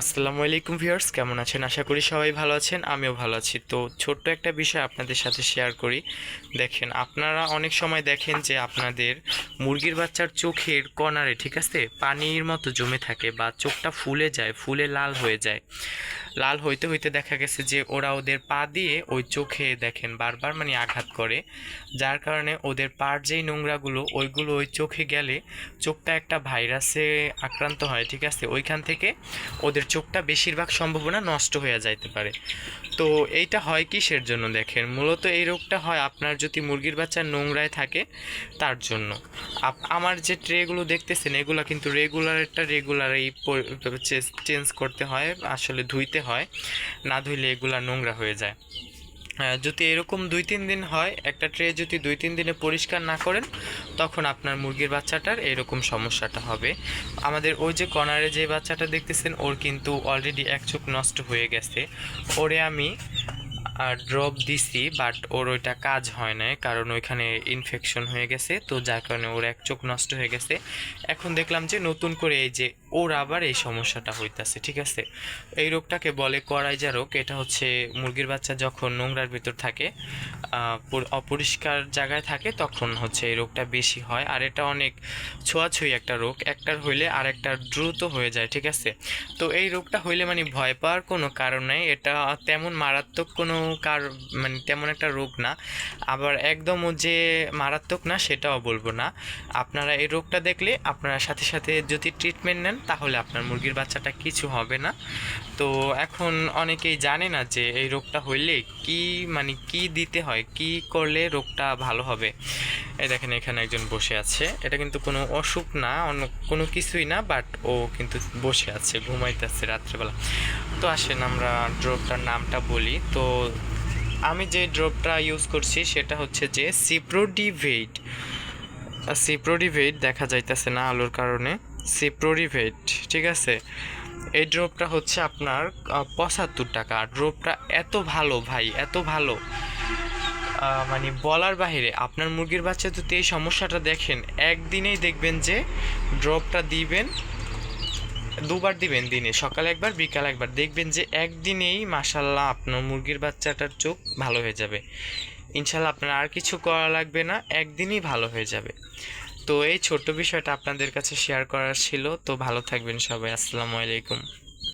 আসসালামু আলাইকুম ভিউয়ার্স, কেমন আছেন? আশা করি সবাই ভালো আছেন, আমিও ভালো আছি। তো ছোট্ট একটা বিষয় আপনাদের সাথে শেয়ার করি। দেখেন, আপনারা অনেক সময় দেখেন যে আপনাদের মুরগির বাচ্চার চোখের কর্নারে ঠিক আছে? পানির মতো জমে থাকে বা চোখটা ফুলে যায়, ফুলে লাল হয়ে যায়। লাল হইতে হইতে দেখা গেছে যে ওরা ওদের পা দিয়ে ওই চোখে দেখেন বারবার মানে আঘাত করে, যার কারণে ওদের পার যেই নোংরাগুলো, ওইগুলো ওই চোখে গেলে চোখটা একটা ভাইরাসে আক্রান্ত হয়, ঠিক আছে? ওইখান থেকে ওদের চোখটা বেশিরভাগ সম্ভাবনা নষ্ট হয়ে যাইতে পারে। তো এইটা হয় কিসের জন্য দেখেন? মূলত এই রোগটা হয় আপনার যদি মুরগির বাচ্চা নোংরায় থাকে, তার জন্য। আমার যে ট্রেগুলো দেখতেছেন, এগুলো কিন্তু রেগুলারটা রেগুলারই চেঞ্জ করতে হয়, আসলে ধুইতে হয়, না ধুইলে এগুলা নোংরা হয়ে যায়। যদি এরকম দুই তিন দিন হয়, একটা ট্রে যদি দুই তিন দিনে পরিষ্কার না করেন, তখন আপনার মুরগির বাচ্চাটার এরকম সমস্যাটা হবে। আমাদের ওই যে কর্নারে যে বাচ্চাটা দেখতেছেন, ওর কিন্তু অলরেডি এক চোখ নষ্ট হয়ে গেছে। ওরে আমি ড্রপ দিছি বাট ওর ওইটা কাজ হয় না কারণ ওইখানে ইনফেকশন হয়ে গেছে, তো যার কারণে ওর এক চোখ নষ্ট হয়ে গেছে। এখন দেখলাম যে নতুন করে এই যে ওর আবার এই সমস্যাটা হইতাছে, ঠিক আছে? এই রোগটাকে বলে করাইজা রোগ, এটা হচ্ছে মুরগির বাচ্চা যখন নোংরার ভিতর থাকে অপরিষ্কার জায়গায় থাকে, তখন হচ্ছে এই রোগটা বেশি হয়, আর এটা অনেক ছোঁয়াছুঁই একটা রোগ, একটার হইলে আর একটা দ্রুত হয়ে যায়, ঠিক আছে? তো এই রোগটা হইলে মানে ভয় পাওয়ার কোনো কারণ নেই, এটা তেমন মারাত্মক কোনো কার মানে তেমন একটা রোগ না। আবার একদমও যে মারাত্মক না, সেটাও বলব না। আপনারা এই রোগটা দেখলে আপনারা সাথে সাথে যদি ট্রিটমেন্ট নেন, তাহলে আপনার মুরগির বাচ্চাটা কিছু হবে না। তো এখন অনেকেই জানে না যে এই রোগটা হইলে কি মানে কি দিতে হয়, কি করলে রোগটা ভালো হবে। এই দেখেন এখানে একজন বসে আছে। এটা কিন্তু কোনো অসুখ না, অন্য কোনো কিছুই না বাট ও কিন্তু বসে আছে ঘুমাইতে ঘুমাইতেছে রাত্রেবেলা। তো আসেন আমরা ড্রপটার নামটা বলি। তো আমি যে ড্রপটা ইউজ করছি সেটা হচ্ছে যে সিপ্রোডিভেট সিপ্রোডিভেট দেখা যাইতেছে না আলোর কারণে। সিপ্রোডিভেট ঠিক আছে? এই ড্রপটা হচ্ছে আপনার পঁচাত্তর টাকা। ড্রপটা এত ভালো ভাই, এত ভালো। মানে বলার বাইরে আপনার মুরগির বাচ্চা যদি এই সমস্যাটা দেখেন, একদিনেই দেখবেন যে ড্রপটা দিবেন দুবার দিবেন দিনে, সকালে একবার, বিকাল একবার। দেখবেন যে একদিনেই মাসাল্লাহ আপনার মুরগির বাচ্চাটার চোখ ভালো হয়ে যাবে। ইনশাল্লাহ আপনার আর কিছু করা লাগবে না, একদিনই ভালো হয়ে যাবে। তো এই ছোট্ট বিষয়টা আপনাদের কাছে শেয়ার করার ছিল। তো ভালো থাকবেন সবাই। আসসালামু আলাইকুম।